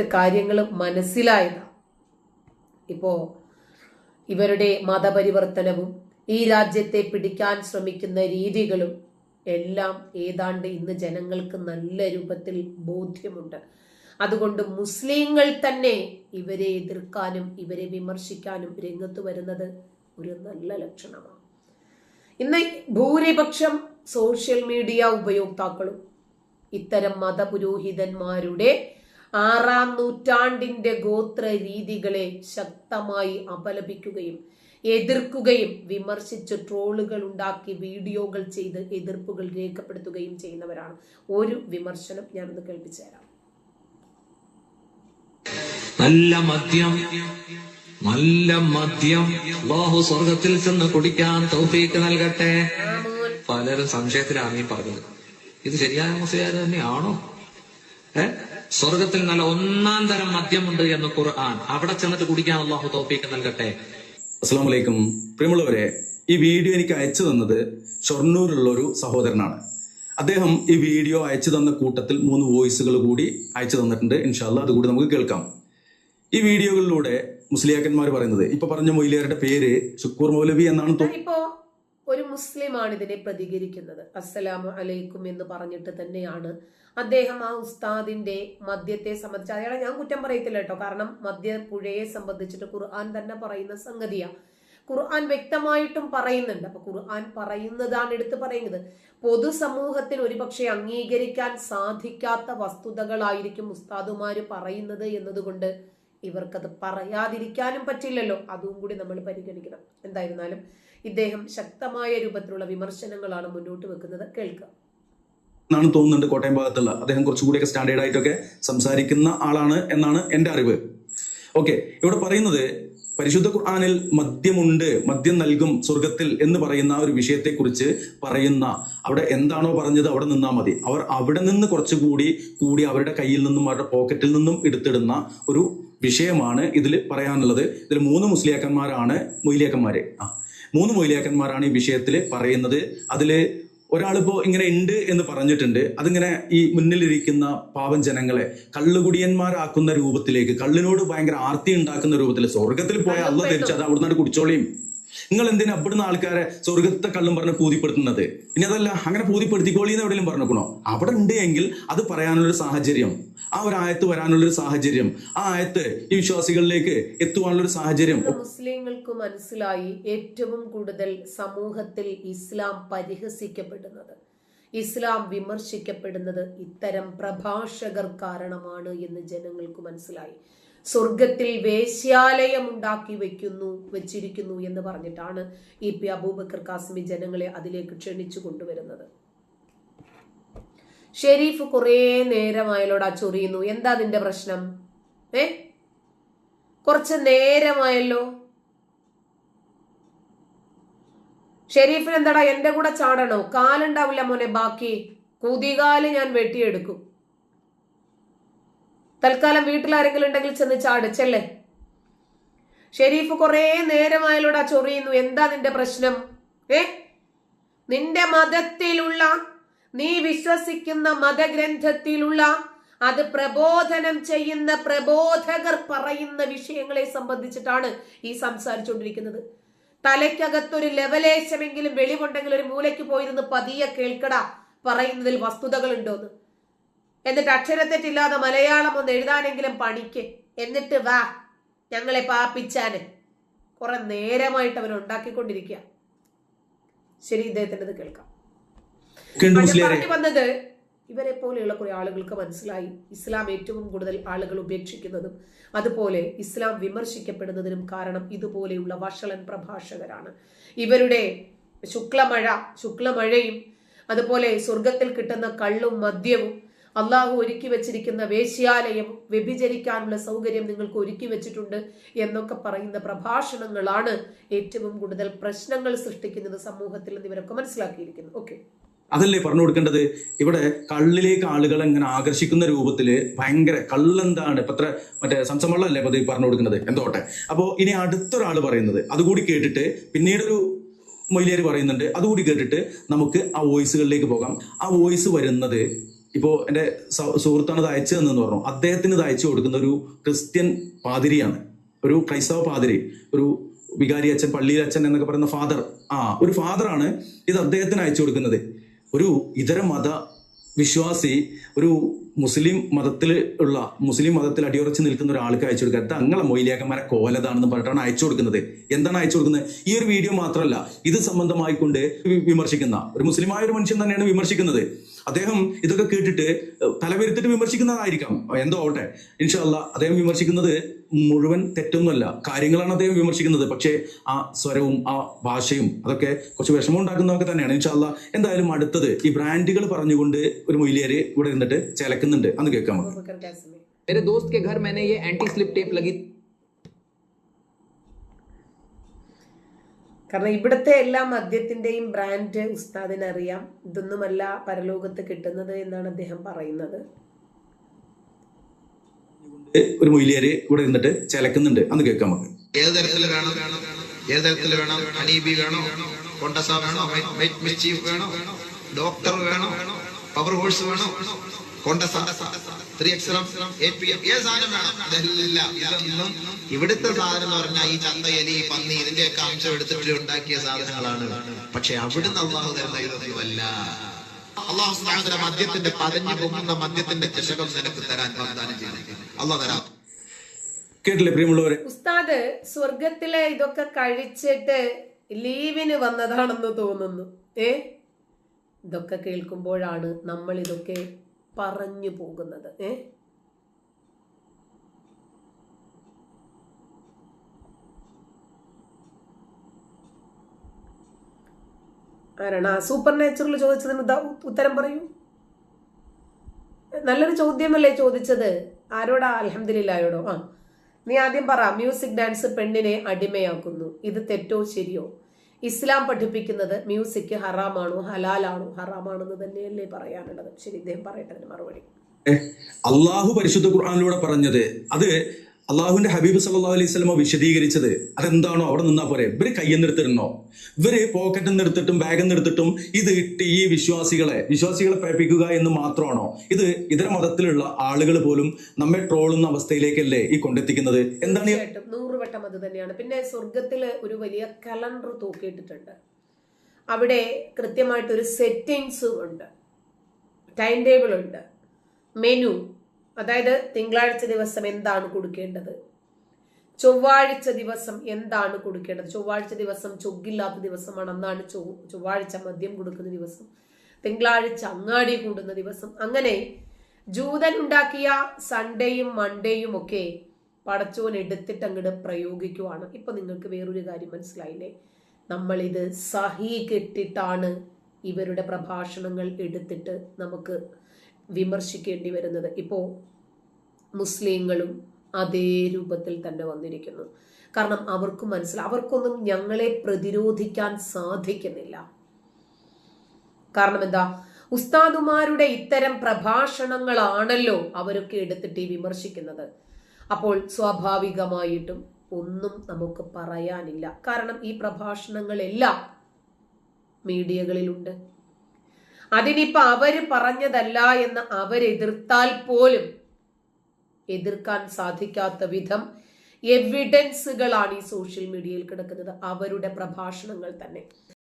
നന്നായിട്ട് കാര്യങ്ങൾ മനസ്സിലായതാണ് ഇപ്പോ ഇവരുടെ മതപരിവർത്തനവും ഈ രാജ്യത്തെ പിടിക്കാൻ ശ്രമിക്കുന്ന രീതികളും എല്ലാം ഏതാണ്ട് ഇന്ന് ജനങ്ങൾക്ക് നല്ല രൂപത്തിൽ ബോധ്യമുണ്ട്. അതുകൊണ്ട് മുസ്ലിങ്ങൾ തന്നെ ഇവരെ എതിർക്കാനും ഇവരെ വിമർശിക്കാനും രംഗത്ത് വരുന്നത് ഒരു നല്ല ലക്ഷണമാണ്. ഇന്ന് ഭൂരിപക്ഷം സോഷ്യൽ മീഡിയ ഉപയോക്താക്കളും ഇത്തരം മതപുരോഹിതന്മാരുടെ ആറാം നൂറ്റാണ്ടിന്റെ ഗോത്ര രീതികളെ ശക്തമായി അപലപിക്കുകയും എതിർക്കുകയും വിമർശിച്ച് ട്രോളുകൾ ഉണ്ടാക്കി വീഡിയോകൾ ചെയ്ത് എതിർപ്പുകൾ രേഖപ്പെടുത്തുകയും ചെയ്യുന്നവരാണ്. ഒരു വിമർശനം ഞാനൊന്ന് കേൾപ്പിച്ചു തരാം. നല്ല മദ്യം നല്ല മദ്യം. ബാഹു സ്വർഗത്തിൽ ചെന്ന് കുടിക്കാൻ തൗഫീക്ക് നൽകട്ടെ. പലരും സംശയത്തിലാണ് ഈ പറഞ്ഞത്. ഇത് ശരിയായ മുസ്ലിയാർ തന്നെയാണോ? ഏ? സ്വർഗത്തിൽ നല്ല ഒന്നാം തരം മദ്യമുണ്ട് എന്ന് ഖുർആൻ. അവിടെ ചെന്നിട്ട് കുടിക്കാൻ അള്ളാഹു തോപ്പിക്ക് നൽകട്ടെ. അസ്സാം വലൈക്കും പ്രിയമുള്ളവരെ ഈ വീഡിയോ എനിക്ക് അയച്ചു തന്നത് ഷൊർണൂരുള്ള ഒരു സഹോദരനാണ്. അദ്ദേഹം ഈ വീഡിയോ അയച്ചു തന്ന കൂട്ടത്തിൽ മൂന്ന് വോയിസുകൾ കൂടി അയച്ചു തന്നിട്ടുണ്ട്. ഇൻഷാല്ല അതുകൂടി നമുക്ക് കേൾക്കാം. ഈ വീഡിയോകളിലൂടെ മുസ്ലിയാക്കന്മാർ പറയുന്നത് ഇപ്പൊ പറഞ്ഞ മൊയ്ലിയാരുടെ പേര് ഷുക്കൂർ മൗലവി എന്നാണ് തോന്നുന്നത് ഇപ്പോ ഒരു മുസ്ലിമാണ് ഇതിനെ പ്രതികരിക്കുന്നത്. അസ്സലാമു അലൈക്കും എന്ന് പറഞ്ഞിട്ട് തന്നെയാണ് അദ്ദേഹം ആ ഉസ്താദിന്റെ മദ്യത്തെ സംബന്ധിച്ച് അയാളെ ഞാൻ കുറ്റം പറയത്തില്ല കേട്ടോ. കാരണം മദ്യ പുഴയെ സംബന്ധിച്ചിട്ട് ഖുർആൻ തന്നെ പറയുന്ന സംഗതിയാ. ഖുർആൻ വ്യക്തമായിട്ടും പറയുന്നുണ്ട്. അപ്പൊ ഖുർആൻ പറയുന്നതാണ് എടുത്ത് പറയുന്നത്. പൊതുസമൂഹത്തിൽ ഒരുപക്ഷെ അംഗീകരിക്കാൻ സാധിക്കാത്ത വസ്തുതകളായിരിക്കും ഉസ്താദുമാര് പറയുന്നത് എന്നതുകൊണ്ട് ഇവർക്കത് പറയാതിരിക്കാനും പറ്റില്ലല്ലോ. അതും കൂടി നമ്മൾ പരിഗണിക്കണം. എന്തായിരുന്നാലും ഇദ്ദേഹം ശക്തമായ രൂപത്തിലുള്ള വിമർശനങ്ങളാണ് മുന്നോട്ട് വെക്കുന്നത്. കേൾക്കാം. എന്നാണ് തോന്നുന്നുണ്ട് കോട്ടയം ഭാഗത്തുള്ള. അദ്ദേഹം കുറച്ചുകൂടിയൊക്കെ സ്റ്റാൻഡേർഡ് ആയിട്ടൊക്കെ സംസാരിക്കുന്ന ആളാണ് എന്നാണ് എന്റെ അറിവ്. ഓക്കെ ഇവിടെ പറയുന്നത് പരിശുദ്ധ ഖുർആാനിൽ മദ്യമുണ്ട് മദ്യം നൽകും സ്വർഗത്തിൽ എന്ന് പറയുന്ന ഒരു വിഷയത്തെക്കുറിച്ച് പറയുന്ന അവിടെ എന്താണോ പറഞ്ഞത് അവിടെ നിന്നാൽ മതി. അവർ അവിടെ നിന്ന് കുറച്ചുകൂടി കൂടി അവരുടെ കയ്യിൽ നിന്നും അവരുടെ പോക്കറ്റിൽ നിന്നും എടുത്തിടുന്ന ഒരു വിഷയമാണ് ഇതിൽ പറയാനുള്ളത്. ഇതിൽ മൂന്ന് മുസ്ലിയാക്കന്മാരാണ് മൊയ്ലിയാക്കന്മാര്. ആ. മൂന്ന് മൊയ്ലിയാക്കന്മാരാണ് ഈ വിഷയത്തിൽ പറയുന്നത്. അതിൽ ഒരാളിപ്പോ ഇങ്ങനെ ഉണ്ട് എന്ന് പറഞ്ഞിട്ടുണ്ട്. അതിങ്ങനെ ഈ മുന്നിലിരിക്കുന്ന പാവം ജനങ്ങളെ കള്ളുകുടിയന്മാരാക്കുന്ന രൂപത്തിലേക്ക് കള്ളിനോട് ഭയങ്കര ആർത്തി ഉണ്ടാക്കുന്ന രൂപത്തിൽ സ്വർഗത്തിൽ പോയ അള്ള ധരിച്ച് അത് അവിടുന്ന് കുടിച്ചോളിയും നിങ്ങൾ എന്തിനാ അവിടുന്ന് ആൾക്കാരെ സ്വർഗത്തെ കള്ളും പറഞ്ഞ് പൂതിപ്പെടുത്തുന്നത്? ഇനി അതല്ല അങ്ങനെ പൂതിപ്പെടുത്തിക്കോളി എന്ന് എവിടെയും പറഞ്ഞേക്കണോ? അവിടെ ഉണ്ട് എങ്കിൽ അത് പറയാനുള്ളൊരു സാഹചര്യം. ആ ഒരു ആയത്ത് വരാനുള്ളൊരു സാഹചര്യം. ആ ആയത്ത് ഈ വിശ്വാസികളിലേക്ക് എത്തുവാനുള്ളൊരു സാഹചര്യം. മുസ്ലിങ്ങൾക്ക് മനസ്സിലായി ഏറ്റവും കൂടുതൽ സമൂഹത്തിൽ ഇസ്ലാം പരിഹസിക്കപ്പെടുന്നത്. ഇസ്ലാം വിമർശിക്കപ്പെടുന്നത് ഇത്തരം പ്രഭാഷകർ കാരണമാണ് എന്ന് ജനങ്ങൾക്ക് മനസ്സിലായി. സ്വർഗത്തിൽ വേശ്യാലയം ഉണ്ടാക്കി വെക്കുന്നു വെച്ചിരിക്കുന്നു എന്ന് പറഞ്ഞിട്ടാണ് ഇ പി അബൂബക്കർ കാസിമി ജനങ്ങളെ അതിലേക്ക് ക്ഷണിച്ചു കൊണ്ടുവരുന്നത്. ഷെരീഫ് കുറേ അയാളോട് ചൊറിയുന്നു എന്താ അതിന്റെ പ്രശ്നം? ഏ? കുറച്ച് നേരമായല്ലോ ഷെരീഫിന് എന്താടാ എന്റെ കൂടെ ചാടണോ? കാലുണ്ടാവില്ല മോനെ ബാക്കി. കുതികാൽ ഞാൻ വെട്ടിയെടുക്കും. തൽക്കാലം വീട്ടിൽ ആരെങ്കിലും ഉണ്ടെങ്കിൽ ചെന്ന് ചാട് ചെല്ലേ ഷെരീഫ് കുറേ നേരമായാലോടാ ചൊറിയുന്നു. എന്താ നിന്റെ പ്രശ്നം? ഏ? നിന്റെ മതത്തിലുള്ള നീ വിശ്വസിക്കുന്ന മതഗ്രന്ഥത്തിലുള്ള അത് പ്രബോധനം ചെയ്യുന്ന പ്രബോധകർ പറയുന്ന വിഷയങ്ങളെ സംബന്ധിച്ചിട്ടാണ് ഈ സംസാരിച്ചുകൊണ്ടിരിക്കുന്നത്. തലയ്ക്കകത്തൊരു ലെവലേശമെങ്കിലും വെളിവുണ്ടെങ്കിൽ ഒരു മൂലയ്ക്ക് പോയിരുന്ന് പതിയെ കേൾക്കടാ പറയുന്നതിൽ വസ്തുതകൾ ഉണ്ടോന്ന് എന്നിട്ട് അക്ഷരത്തെറ്റില്ലാതെ മലയാളം ഒന്ന് എഴുതാനെങ്കിലും പണിക്ക് എന്നിട്ട് വാ ഞങ്ങളെ പാപ്പിച്ചാന്. കുറെ നേരമായിട്ട് അവൻ ഉണ്ടാക്കിക്കൊണ്ടിരിക്കുക ശരി ഇദ്ദേഹത്തിന്റെത് കേൾക്കാം. പറഞ്ഞു വന്നത് ഇവരെ പോലെയുള്ള കുറെ ആളുകൾക്ക് മനസ്സിലായി. ഇസ്ലാം ഏറ്റവും കൂടുതൽ ആളുകൾ ഉപേക്ഷിക്കുന്നതും അതുപോലെ ഇസ്ലാം വിമർശിക്കപ്പെടുന്നതിനും കാരണം ഇതുപോലെയുള്ള വഷളൻ പ്രഭാഷകരാണ്. ഇവരുടെ ശുക്ലമഴ ശുക്ലമഴയും അതുപോലെ സ്വർഗത്തിൽ കിട്ടുന്ന കള്ളും മദ്യവും അള്ളാഹു ഒരുക്കി വെച്ചിരിക്കുന്ന വേശ്യാലയം വ്യഭിചരിക്കാനുള്ള സൗകര്യം നിങ്ങൾക്ക് ഒരുക്കി വെച്ചിട്ടുണ്ട് എന്നൊക്കെ പറയുന്ന പ്രഭാഷണങ്ങളാണ് ഏറ്റവും കൂടുതൽ പ്രശ്നങ്ങൾ സൃഷ്ടിക്കുന്നത് സമൂഹത്തിൽ എന്ന് ഇവരൊക്കെ മനസ്സിലാക്കിയിരിക്കുന്നു. ഓക്കെ അതല്ലേ പറഞ്ഞു കൊടുക്കേണ്ടത്? ഇവിടെ കള്ളിലേക്ക് ആളുകളെ ഇങ്ങനെ ആകർഷിക്കുന്ന രൂപത്തിൽ ഭയങ്കര കള്ളെന്താണ്? ഇപ്പൊ അത്ര മറ്റേ സംസമള്ളല്ലേ ഇപ്പൊ പറഞ്ഞു കൊടുക്കുന്നത്? എന്തോട്ടെ? അപ്പോ ഇനി അടുത്തൊരാൾ പറയുന്നത് അതുകൂടി കേട്ടിട്ട് പിന്നീടൊരു മൊയിലേര് പറയുന്നുണ്ട് അതുകൂടി കേട്ടിട്ട് നമുക്ക് ആ വോയിസുകളിലേക്ക് പോകാം. ആ വോയിസ് വരുന്നത് ഇപ്പോ എന്റെ സുഹൃത്താണ് അയച്ചു തന്നെന്ന് പറഞ്ഞു. അദ്ദേഹത്തിന് ഇത് അയച്ചു കൊടുക്കുന്ന ഒരു ക്രിസ്ത്യൻ പാതിരിയാണ്. ഒരു ക്രൈസ്തവ പാതിരി. ഒരു വികാരി അച്ഛൻ പള്ളിയിലെ അച്ഛൻ എന്നൊക്കെ പറയുന്ന ഫാദർ. ആ ഒരു ഫാദറാണ് ഇത് അദ്ദേഹത്തിന് അയച്ചു കൊടുക്കുന്നത്. ഒരു ഇതര മത വിശ്വാസി ഒരു മുസ്ലിം മതത്തിൽ ഉള്ള മുസ്ലിം മതത്തിൽ അടിയുറച്ച് നിൽക്കുന്ന ഒരാൾക്ക് അയച്ചു കൊടുക്കുക. തങ്ങളെ മൊയിലിയാക്കന്മാരെ കോലതാണെന്ന് പറഞ്ഞിട്ടാണ് അയച്ചു കൊടുക്കുന്നത്. എന്താണ് അയച്ചു കൊടുക്കുന്നത്? ഈ ഒരു വീഡിയോ മാത്രമല്ല ഇത് സംബന്ധമായിക്കൊണ്ട് വിമർശിക്കുന്ന ഒരു മുസ്ലിമായ ഒരു മനുഷ്യൻ തന്നെയാണ് വിമർശിക്കുന്നത്. അദ്ദേഹം ഇതൊക്കെ കേട്ടിട്ട് തലവരുത്തിട്ട് വിമർശിക്കുന്നതായിരിക്കാം എന്തോ ആവട്ടെ ഇൻഷല്ല അദ്ദേഹം വിമർശിക്കുന്നത് മുഴുവൻ തെറ്റൊന്നുമല്ല കാര്യങ്ങളാണ് അദ്ദേഹം വിമർശിക്കുന്നത് പക്ഷേ ആ സ്വരവും ആ ഭാഷയും അതൊക്കെ കുറച്ച് വിഷമം ഉണ്ടാക്കുന്നതൊക്കെ തന്നെയാണ് ഇൻഷല്ല എന്തായാലും അടുത്തത് ഈ ബ്രാൻഡുകൾ പറഞ്ഞുകൊണ്ട് ഒരു മൊയിലിയര് ഇവിടെ ഇരുന്നിട്ട് ചിലക്കുന്നുണ്ട് അന്ന് കേൾക്കാം നമുക്ക് അബൂബക്കർ കാസിമി मेरे दोस्त के घर मैंने ये एंटी स्लिप टेप लगी കാരണം ഇവിടുത്തെ എല്ലാ മദ്യത്തിന്റെയും ബ്രാൻഡ് ഉസ്താദിനറിയാം. ഇതൊന്നുമല്ല പരലോകത്ത് കിട്ടുന്നത് എന്നാണ് അദ്ദേഹം പറയുന്നത്. ഒരു മൊയിലിയര് ഇവിടെ നിന്നിട്ട് ചിലക്കുന്നുണ്ട്. അന്ന് കേൾക്കാം നമുക്ക്. ഏത് തരത്തിൽ വേണം? ഏത് തരത്തിൽ വേണം? ഹണീബി വേണോ? കൊണ്ടസ വേണോ? മിസ്റ്റീഫ് വേണോ? ഡോക്ടർ വേണോ? പവർ ഹോഴ്സ് വേണോ? കൊണ്ടസ ത്രീ അക്ഷരം എ പി എം. ഏത് സാധനം വേണം? ഇതെല്ലാം. ഇതൊന്നും ഇവിടുത്തെ സാധനം എന്ന് പറഞ്ഞാൽ ഈ ചന്തയലി പന്നി ഇതിന്റെയൊക്കെ അംശം എടുത്തിട്ട് ഉണ്ടാക്കിയ സാധനങ്ങളാണ്. പക്ഷെ അവിടുന്ന് അള്ളാഹു തരുന്ന ഇതൊന്നുമല്ല. അള്ളാഹു സുബ്ഹാനഹു വ തആല മദ്യത്തിന്റെ പതഞ്ഞു പൊങ്ങുന്ന മദ്യത്തിന്റെ ചഷകം നിനക്ക് തരാൻ വാഗ്ദാനം ചെയ്തു അള്ളാഹ് തരാം. കേട്ടില്ലേ പ്രിയമുള്ളവരെ? ഉസ്താദ് സ്വർഗത്തിലെ ഇതൊക്കെ കഴിച്ചിട്ട് ലീവിന് വന്നതാണെന്ന് തോന്നുന്നു. ഏ? ഇതൊക്കെ കേൾക്കുമ്പോഴാണ് നമ്മൾ ഇതൊക്കെ പറഞ്ഞു പോകുന്നത്. ഏ? ആരാണ്? ആ സൂപ്പർ നാച്ചുറൽ ചോദിച്ചതിന് ഉത്തരം പറയൂ. നല്ലൊരു ചോദ്യമല്ലേ ചോദിച്ചത്? ആരോടാ? അലഹമ്മദില്ലായോടോ ആ. നീ ആദ്യം പറ മ്യൂസിക് ഡാൻസ് പെണ്ണിനെ അടിമയാക്കുന്നു. ഇത് തെറ്റോ ശരിയോ? ഇസ്ലാം പഠിപ്പിക്കുന്നത് മ്യൂസിക് ഹറാമാണോ? ഹലാലാണോ? ഹറാമാണെന്ന് തന്നെയല്ലേ പറയാനുള്ളത്. ശരി ഇദ്ദേഹം പറയട്ടെ മറുപടി. അള്ളാഹു പരിശുദ്ധ ഖുർആാനിലൂടെ പറഞ്ഞത് അത് അള്ളാഹുവിന്റെ ഹബീബ് സല്ലാ അലൈഹി സ്വലമ വിശദീകരിച്ചത് അതെന്താണോ അവിടെ നിന്നാ പോരെ? ഇവർ കയ്യിൽ നിർത്തിടണോ ഇവർ പോക്കറ്റിൽ നിർത്തിട്ടും ബാഗിൽ നിർത്തിട്ടും ഇത് ഇട്ട് ഈ വിശ്വാസികളെ വിശ്വാസികളെ പേപ്പിക്കുക എന്ന് മാത്രമാണോ? ഇത് ഇതര മതത്തിലുള്ള ആളുകൾ പോലും നമ്മെ ട്രോളുന്ന അവസ്ഥയിലേക്കല്ലേ ഈ കൊണ്ടെത്തിക്കുന്നത്? എന്താണ് നൂറുവട്ടം അത് തന്നെയാണ്. പിന്നെ സ്വർഗത്തിൽ ഒരു വലിയ കലണ്ടർ തൂക്കിയിട്ടിട്ടുണ്ട്. അവിടെ കൃത്യമായിട്ടൊരു സെറ്റിങ്സും ഉണ്ട്. ടൈം ടേബിൾ ഉണ്ട്. മെനു അതായത് തിങ്കളാഴ്ച ദിവസം എന്താണ് കൊടുക്കേണ്ടത്? ചൊവ്വാഴ്ച ദിവസം എന്താണ് കൊടുക്കേണ്ടത്? ചൊവ്വാഴ്ച ദിവസം ചൊഗ്ഗില്ലാത്ത ദിവസമാണ് അന്നാണ് ചൊവ്വാഴ്ച മദ്യം കൊടുക്കുന്ന ദിവസം. തിങ്കളാഴ്ച അങ്ങാടി കൂടുന്ന ദിവസം. അങ്ങനെ ജൂതൻ ഉണ്ടാക്കിയ സൺഡേയും മൺഡേയും ഒക്കെ പടച്ചോൻ എടുത്തിട്ട് അങ്ങോട്ട് പ്രയോഗിക്കുവാണ്. ഇപ്പൊ നിങ്ങൾക്ക് വേറൊരു കാര്യം മനസ്സിലായില്ലേ? നമ്മളിത് സഹി കെട്ടിട്ടാണ് ഇവരുടെ പ്രഭാഷണങ്ങൾ എടുത്തിട്ട് നമുക്ക് വിമർശിക്കേണ്ടി വരുന്നത്. ഇപ്പോൾ മുസ്ലിങ്ങളും അതേ രൂപത്തിൽ തന്നെ വന്നിരിക്കുന്നു. കാരണം അവർക്ക് മനസ്സിലാ അവർക്കൊന്നും ഞങ്ങളെ പ്രതിരോധിക്കാൻ സാധിക്കുന്നില്ല. കാരണം എന്താ? ഉസ്താദുമാരുടെ ഇത്തരം പ്രഭാഷണങ്ങളാണല്ലോ അവരൊക്കെ എടുത്തിട്ട് വിമർശിക്കുന്നത്. അപ്പോൾ സ്വാഭാവികമായിട്ടും ഒന്നും നമുക്ക് പറയാനില്ല. കാരണം ഈ പ്രഭാഷണങ്ങളെല്ലാം മീഡിയകളിലുണ്ട്. അതിനിപ്പോ അവർ പറഞ്ഞതല്ല എന്ന് അവരെതിർത്താൽ പോലും എതിർക്കാൻ സാധിക്കാത്ത വിധം എവിഡൻസുകളാണ് ഈ സോഷ്യൽ മീഡിയയിൽ കിടക്കുന്നത്. അവരുടെ പ്രഭാഷണങ്ങൾ തന്നെ.